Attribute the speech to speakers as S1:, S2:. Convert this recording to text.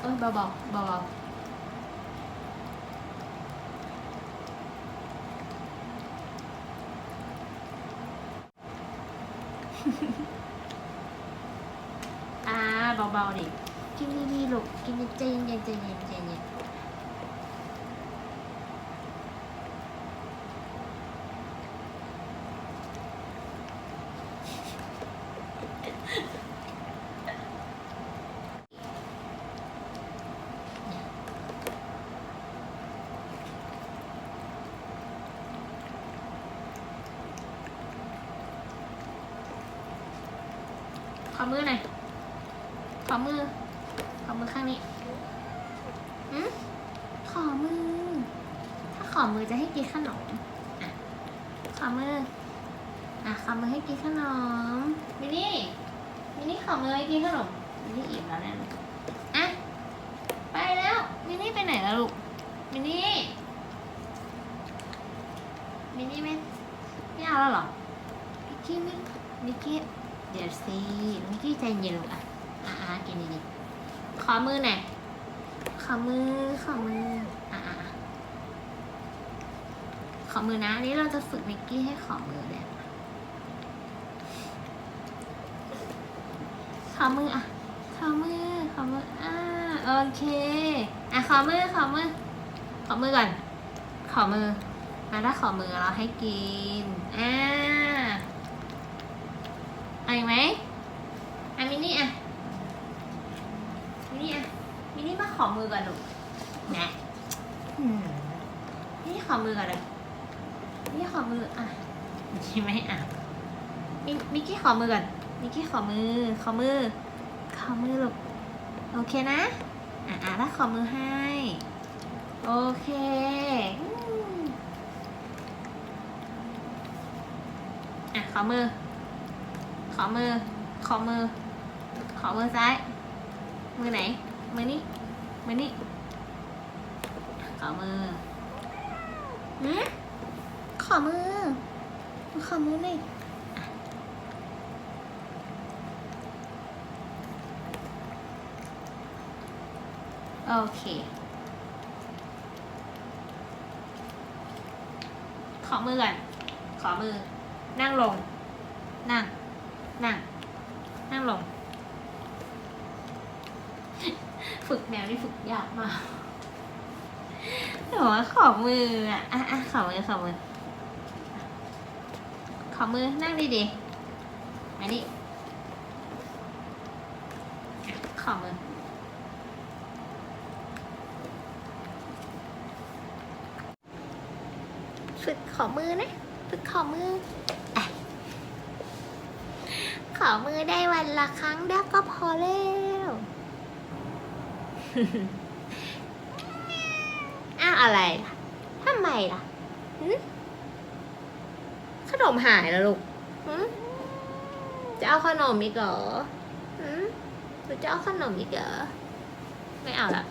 S1: เออเบาๆเบาๆอ่าเบาๆดิกินดีๆลูก กินใจเย็นๆใจเย็นๆใจเย็น ขอมือหน่อย ขอมือ ขอมือข้างนี้อืมขอมือ ถ้าขอมือจะให้กินขนมอะขอมือ อะขอมือให้กินขนมมินี่มินี่ขอมือให้กินขนมมินี่อิ่มแล้วแน่เลยอะ ไปแล้วมินี่ไปไหนแล้วลูกมินี่มินี่ไม่ไม่เอาแล้วหรอมิกกี้มิกมิกกี้ ดี๋ยวสิมิกกี้ใจเย็นลูกอะอะอะกินดีๆขอมือหน่อยขอมือขอมืออะอะขอมือนะอันนี้เราจะฝึกมิกกี้ให้ขอมือเลยขอมืออะขอมือขอมืออ่าโอเคอะขอมือขอมือขอมือก่อนขอมืออะถ้าขอมือเราให้กินอ่าอีกไหมอะมินนี่อะ มินี่อะ มินี่มาข อมือก่อนลูกนะอืมมินี่ขอมือก่อนเลยมินี่ขอมืออะใช่ไหมอะมิมิกกี้ขอมือก่อนมิกกี้ขอมือ ขอมือ ขอมือลูกโอเคนะ อะอะแล้วขอมือให้ โอเคอืมอะขอมือ ขอมือ ขอมือ ขอมือซ้าย มือไหน มือนี้ มือนี้ขอมือหืมขอมือ ขอมือหน่อยอะโอเค ขอมือก่อน ขอมือ นั่งลง นั่ง นั่ง นั่งลง ฝึกแมวนี่ฝึกยากมากแต่ว่าขอมืออะอะอะขอมือขอมือขอมือนั่งดีๆมานี่ขอมือฝึกขอมือนะฝึกขอมืออขอมือได้วันละครั้งได้ก็พอแล้ว อ้าวอะไรล่ะทำไมล่ะขนมหายแล้วลูกจะเอาขนมอีกเหรอหรือจะเอาขนมอีกเหรอ ไม่เอาละ